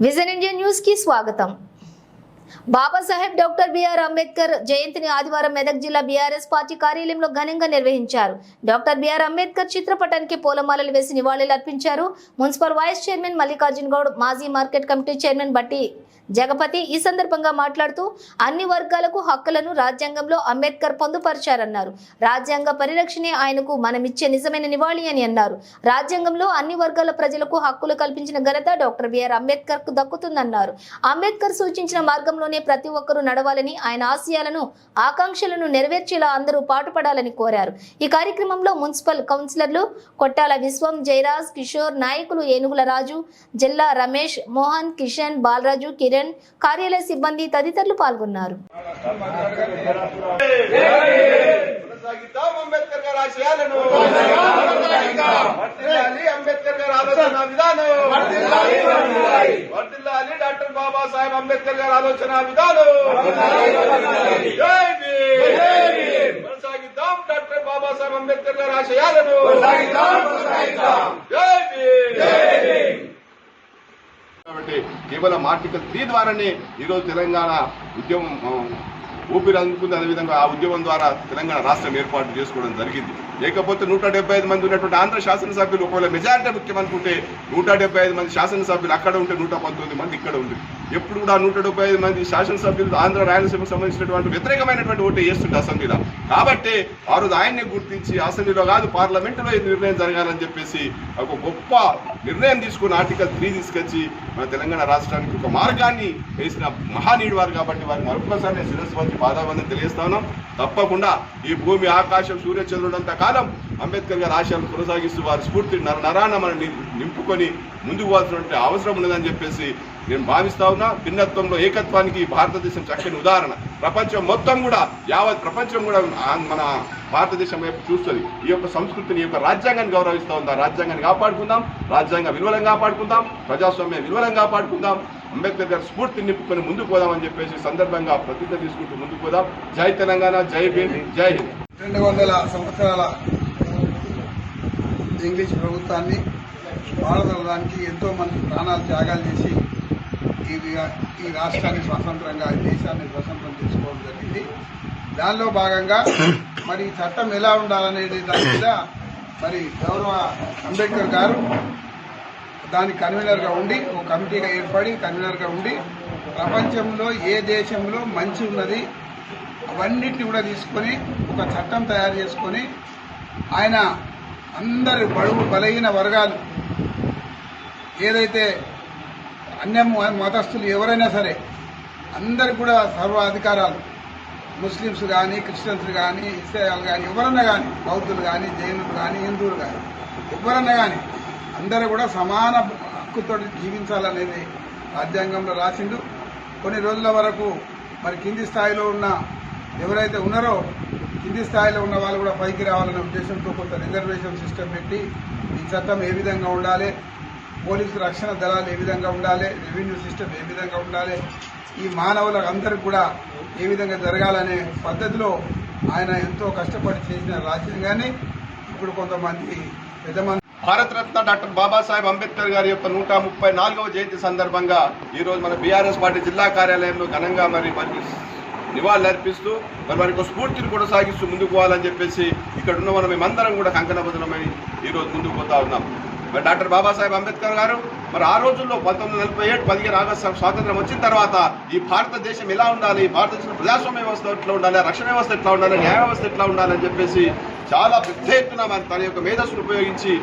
Vision India news కి స్వాగతం Babasaheb doctor BR Ambedkar జయంతిని ఆదివారం మెదక్ జిల్లా బీఆర్ఎస్ పార్టీ కార్యాలయంలో ఘనంగా నిర్వహించారు. డాక్టర్ బిఆర్ అంబేద్కర్ చిత్రపటానికి పూలమాలలు వేసి నివాళులు అర్పించారు. Municipal vice chairman Mallikarjuna Goud మాజీ మార్కెట్ కమిటీ చైర్మన్ బట్టి జగపతి ఈ సందర్భంగా మాట్లాడుతూ అన్ని వర్గాలకు హక్కులను రాజ్యాంగంలో అంబేద్కర్ పొందుపరిచారన్నారు. రాజ్యాంగ పరిరక్షణే ఆయనకు మనమిచ్చే నిజమైన నివాళి అని అన్నారు. రాజ్యాంగంలో అన్ని వర్గాల ప్రజలకు హక్కులు కల్పించిన ఘనత డాక్టర్ బిఆర్ అంబేద్కర్కు దక్కుతుందన్నారు. అంబేద్కర్ సూచించిన మార్గంలోనే ప్రతి ఒక్కరూ నడవాలని ఆయన ఆశయాలను ఆకాంక్షలను నెరవేర్చేలా అందరూ పాటుపడాలని కోరారు. ఈ కార్యక్రమంలో మున్సిపల్ కౌన్సిలర్లు కొట్టాల విశ్వం జయరాజ్ కిషోర్ నాయకులు ఏనుగుల రాజు జిల్లా రమేష్ మోహన్ కిషన్ బాలరాజు కిరణ్ కార్యాలయ సిబ్బంది తదితరులు పాల్గొన్నారు. అంబేద్కర్ గారి ఆశయాలను అంబేద్కర్ ఆలోచన విధానం బాబాసాహెబ్ అంబేద్కర్ గారి ఆలోచన విధానం. కొనసాగిద్దాం డాక్టర్ బాబాసాహెబ్ అంబేద్కర్ గారి ఆశయాలను. కాబట్టి కేవలం ఆర్టికల్ త్రీ ద్వారానే ఈరోజు తెలంగాణ ఉద్యమం ఊపిరి అందుకుంది. అదేవిధంగా ఆ ఉద్యమం ద్వారా తెలంగాణ రాష్ట్రం ఏర్పాటు చేసుకోవడం జరిగింది. లేకపోతే నూట డెబ్బై ఐదు మంది ఉన్నటువంటి ఆంధ్ర శాసనసభ్యులు ఒకవేళ మెజారిటీ ముఖ్యం అనుకుంటే నూట డెబ్బై ఐదు మంది శాసనసభ్యులు అక్కడ ఉంటే నూట పంతొమ్మిది మంది ఇక్కడ ఉంది ఎప్పుడు కూడా నూట డెబ్బై ఐదు మంది శాసనసభ్యులు ఆంధ్ర రాయలసీమకు సంబంధించినటువంటి వ్యతిరేకమైనటువంటి ఓటు వేస్తుంటే అసెంబ్లీలో కాబట్టి ఆ రోజు ఆయన్ని గుర్తించి అసెంబ్లీలో కాదు పార్లమెంటులో ఈ నిర్ణయం జరగాలని చెప్పేసి ఒక గొప్ప నిర్ణయం తీసుకుని ఆర్టికల్ త్రీ తీసుకొచ్చి మన తెలంగాణ రాష్ట్రానికి ఒక మార్గాన్ని వేసిన మహానీయుడు వారు కాబట్టి వారి మరొకసారి నేను శిరస్సు వచ్చి పాదాబంధం తెలియజేస్తా ఉన్నాం. తప్పకుండా ఈ భూమి ఆకాశం సూర్యచంద్రుడంత కాలం అంబేద్కర్ గారి ఆశయాలను కొనసాగిస్తూ వారి స్ఫూర్తి నర నరాన మనం నింపుకొని ముందుకు పోవాల్సినటువంటి అవసరం ఉన్నదని చెప్పేసి నేను భావిస్తా ఉన్నా భిన్నత్వంలో ఏకత్వానికి భారతదేశం చక్కని ఉదాహరణ. ప్రపంచం మొత్తం కూడా యావత్ ప్రపంచం కూడా మన భారతదేశం వైపు చూస్తుంది. ఈ యొక్క సంస్కృతిని ఈ యొక్క రాజ్యాంగాన్ని గౌరవిస్తూ ఉందా? ఆ రాజ్యాంగాన్ని కాపాడుకుందాం రాజ్యాంగ విలువలను కాపాడుకుందాం ప్రజాస్వామ్య విలువలను కాపాడుకుందాం అంబేద్కర్ గారి స్ఫూర్తిని నింపుకొని ముందుకు పోదామని చెప్పేసి సందర్భంగా ప్రతిజ్ఞ తీసుకుంటూ ముందుకు పోదాం. జై తెలంగాణ జై భీమ్ జై హింద్. రెండు వందల సంవత్సరాల ఇంగ్లీష్ ప్రభుత్వాన్ని భారత ఎంతో మంది ప్రాణాలు త్యాగాలు చేసి ఈ ఈ రాష్ట్రాన్ని స్వతంత్రంగా ఈ దేశాన్ని స్వతంత్రం చేసుకోవడం జరిగింది. దానిలో భాగంగా మరి ఈ చట్టం ఎలా ఉండాలనేది దాని మీద మరి గౌరవ అంబేద్కర్ గారు దాని కన్వీనర్గా ఉండి ఒక కమిటీగా ఏర్పడి కన్వీనర్గా ఉండి ప్రపంచంలో ఏ దేశంలో మంచి ఉన్నది అవన్నిటిని కూడా తీసుకొని ఒక చట్టం తయారు చేసుకొని ఆయన అందరి బడుగు బలహీన వర్గాలు ఏదైతే అన్య మతస్థులు ఎవరైనా సరే అందరు కూడా సర్వ అధికారాలు ముస్లిమ్స్ కానీ క్రిస్టియన్స్ కానీ ఇస్రాయల్ కానీ ఎవరన్నా కానీ బౌద్ధులు కానీ జైనులు కానీ హిందువులు కానీ ఎవరన్నా కానీ అందరూ కూడా సమాన హక్కుతో జీవించాలనేది రాజ్యాంగంలో రాసిండు. కొన్ని రోజుల వరకు మరి కింది స్థాయిలో ఉన్న ఎవరైతే ఉన్నారో కింది స్థాయిలో ఉన్న వాళ్ళు కూడా పైకి రావాలనే ఉద్దేశంతో కొంత రిజర్వేషన్ సిస్టమ్ పెట్టి ఈ చట్టం ఏ విధంగా ఉండాలి పోలీసు రక్షణ దళాలు ఏ విధంగా ఉండాలి రెవెన్యూ సిస్టమ్ ఏ విధంగా ఉండాలి ఈ మానవులకు అందరికి కూడా ఏ విధంగా జరగాలనే పద్ధతిలో ఆయన ఎంతో కష్టపడి చేసిన రాజ్యాంగాన్ని ఇప్పుడు కొంతమంది పెద్ద భారతరత్న డాక్టర్ బాబాసాహెబ్ అంబేద్కర్ గారి యొక్క నూట ముప్పై నాలుగవ జయంతి సందర్భంగా ఈరోజు మన బీఆర్ఎస్ పార్టీ జిల్లా కార్యాలయంలో ఘనంగా మరి వారికి నివాళులు మరి వారి యొక్క స్ఫూర్తిని కొనసాగిస్తూ ముందుకు పోవాలని చెప్పేసి ఇక్కడ ఉన్న మనం మేమందరం కూడా కంకణబద్ధమై ఈరోజు రోజు ముందుకు పోతా ఉన్నాం. మరి డాక్టర్ బాబాసాహెబ్ అంబేద్కర్ గారు మరి ఆ రోజుల్లో పంతొమ్మిది నలభై ఏడు పదిహేను ఆగస్టు స్వాతంత్రం వచ్చిన తర్వాత ఈ భారతదేశం ఎలా ఉండాలి భారతదేశం ప్రజాస్వామ్య వ్యవస్థ ఎట్లా ఉండాలి రక్షణ వ్యవస్థ ఎట్లా ఉండాలి న్యాయ వ్యవస్థ ఎట్లా ఉండాలని చెప్పేసి చాలా పెద్ద ఎత్తున తన యొక్క మేధస్సును ఉపయోగించి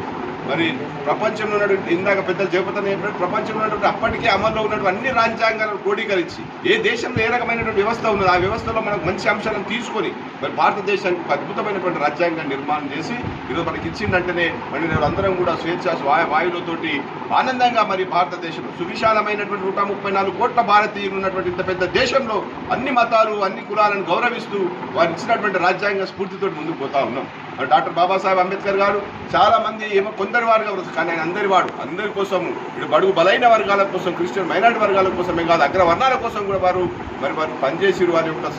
మరి ప్రపంచంలో ఉన్నటువంటి ఇందాక పెద్దలు చెబుతానే ప్రపంచంలో ఉన్నటువంటి అప్పటికే అమల్లో ఉన్నటువంటి అన్ని రాజ్యాంగాలను క్రోడీకరించి ఏ దేశంలో ఏ రకమైనటువంటి వ్యవస్థ ఉన్నది ఆ వ్యవస్థలో మనకు మంచి అంశాలను తీసుకొని మరి భారతదేశానికి ఒక అద్భుతమైనటువంటి రాజ్యాంగాన్ని నిర్మాణం చేసి ఈరోజు మనకి ఇచ్చిందంటేనే మరి నేను అందరం కూడా స్వేచ్ఛ వాయు వాయువులతోటి ఆనందంగా మరి భారతదేశంలో సువిశాలమైనటువంటి నూట ముప్పై నాలుగు కోట్ల భారతీయులు ఉన్నటువంటి ఇంత పెద్ద దేశంలో అన్ని మతాలు అన్ని కులాలను గౌరవిస్తూ వారు ఇచ్చినటువంటి రాజ్యాంగ స్ఫూర్తితో ముందుకు పోతా ఉన్నాం. డాక్టర్ బాబాసాహెబ్ అంబేద్కర్ గారు చాలా మంది ఏమో కొందరి వారుగా ఉన్నారు. కానీ ఆయన అందరి వాడు అందరి కోసము ఇటు బడుగు బలైన వర్గాల కోసం క్రిస్టియన్ మైనార్టీ వర్గాల కోసమే కాదు అగ్రవర్ణాల కోసం కూడా వారు మరి వారు పనిచేసి వారి యొక్క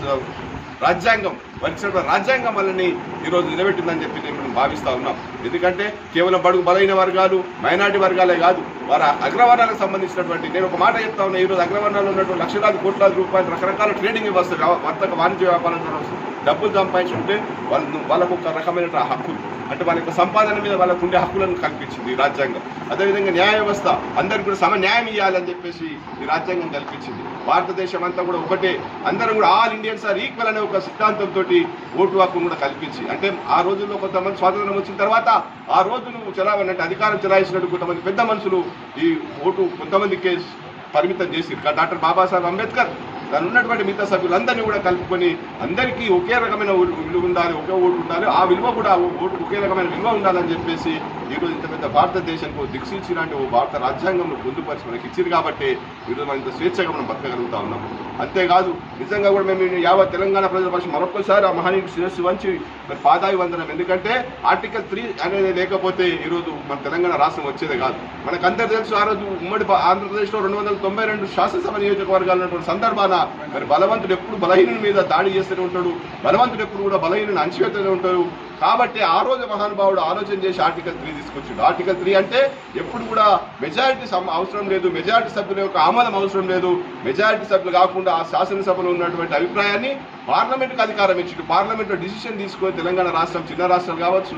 రాజ్యాంగం వచ్చిన రాజ్యాంగం వల్లని ఈరోజు నిలబెట్టిందని చెప్పి నేను భావిస్తా ఉన్నాం. ఎందుకంటే కేవలం బడుగు బలైన వర్గాలు మైనార్టీ వర్గాలే కాదు వారి అగ్రవర్ణాలకు సంబంధించినటువంటి నేను ఒక మాట చెప్తా ఉన్నా ఈరోజు అగ్రవర్ణాలు ఉన్నటువంటి లక్షలాది కోట్లాది రూపాయలు రకరకాల ట్రేడింగ్ వ్యవస్థ వర్తక వాణిజ్య వ్యాపారం డబ్బులు సంపాదించుకుంటే వాళ్ళు వాళ్ళకు ఒక రకమైన హక్కులు అంటే వాళ్ళ యొక్క సంపాదన మీద వాళ్ళకు ఉండే హక్కులను కల్పించింది ఈ రాజ్యాంగం. అదేవిధంగా న్యాయ వ్యవస్థ అందరికీ కూడా సమ న్యాయం ఇవ్వాలని చెప్పేసి ఈ రాజ్యాంగం కల్పించింది. భారతదేశం అంతా కూడా ఒకటే. అందరం కూడా ఆల్ ఇండియన్స్ ఆర్ ఈక్వల్ అనే ఒక సిద్ధాంతంతో ఓటు హక్కును కూడా కల్పించి. అంటే ఆ రోజుల్లో కొంతమంది స్వాతంత్రం వచ్చిన తర్వాత ఆ రోజు నువ్వు చలావని అధికారం చలాయించినట్టు కొంతమంది పెద్ద మనుషులు ఈ ఓటు కొంతమందికే పరిమితం చేసి డాక్టర్ బాబాసాహెబ్ అంబేద్కర్ దాని ఉన్నటువంటి మిగతా సభ్యులందరినీ కూడా కలుపుకొని అందరికీ ఒకే రకమైన విలువ ఉండాలి ఒకే ఓటు ఉండాలి. ఆ విలువ కూడా ఓటు ఒకే రకమైన విలువ ఉండాలని చెప్పేసి ఈరోజు ఇంత పెద్ద భారతదేశానికి దిక్సూచిలాంటి ఓ భారత రాజ్యాంగంలో పొందుపరిచి మనకి ఇచ్చింది కాబట్టి ఈరోజు మనం ఇంత స్వేచ్ఛగా మనం బతకగలుగుతా ఉన్నాం. అంతేకాదు నిజంగా కూడా మేము యావత్ తెలంగాణ ప్రజల పక్షం మరొకసారి ఆ మహనీయుడు శిరస్సు వంచి మరి పాదావి వందనం. ఎందుకంటే ఆర్టికల్ త్రీ అనేది లేకపోతే ఈరోజు మన తెలంగాణ రాష్ట్రం వచ్చేదే కాదు. మనకు అందరు తెలుసు ఆ రోజు ఉమ్మడి ఆంధ్రప్రదేశ్లో రెండు వందల తొంభై రెండు శాసనసభ నియోజకవర్గాలు ఉన్నటువంటి సందర్భాన మరి బలవంతుడు ఎప్పుడు బలహీనుని మీద దాడి చేస్తూనే ఉంటాడు. బలవంతుడు ఎప్పుడు కూడా బలహీనుని అణచివేస్తూనే ఉంటాడు. కాబట్టి ఆ రోజు మహానుభావుడు ఆలోచన చేసి ఆర్టికల్ త్రీ తీసుకొచ్చాడు. ఆర్టికల్ త్రీ అంటే ఎప్పుడు కూడా మెజారిటీ అవసరం లేదు మెజారిటీ సభ్యుల యొక్క ఆమోదం అవసరం లేదు. మెజారిటీ సభ్యులు కాకుండా ఆ శాసనసభలో ఉన్నటువంటి అభిప్రాయాన్ని పార్లమెంట్కి అధికారం ఇచ్చిండు. పార్లమెంట్లో డిసిషన్ తీసుకొని తెలంగాణ రాష్ట్రం చిన్న రాష్ట్రాలు కావచ్చు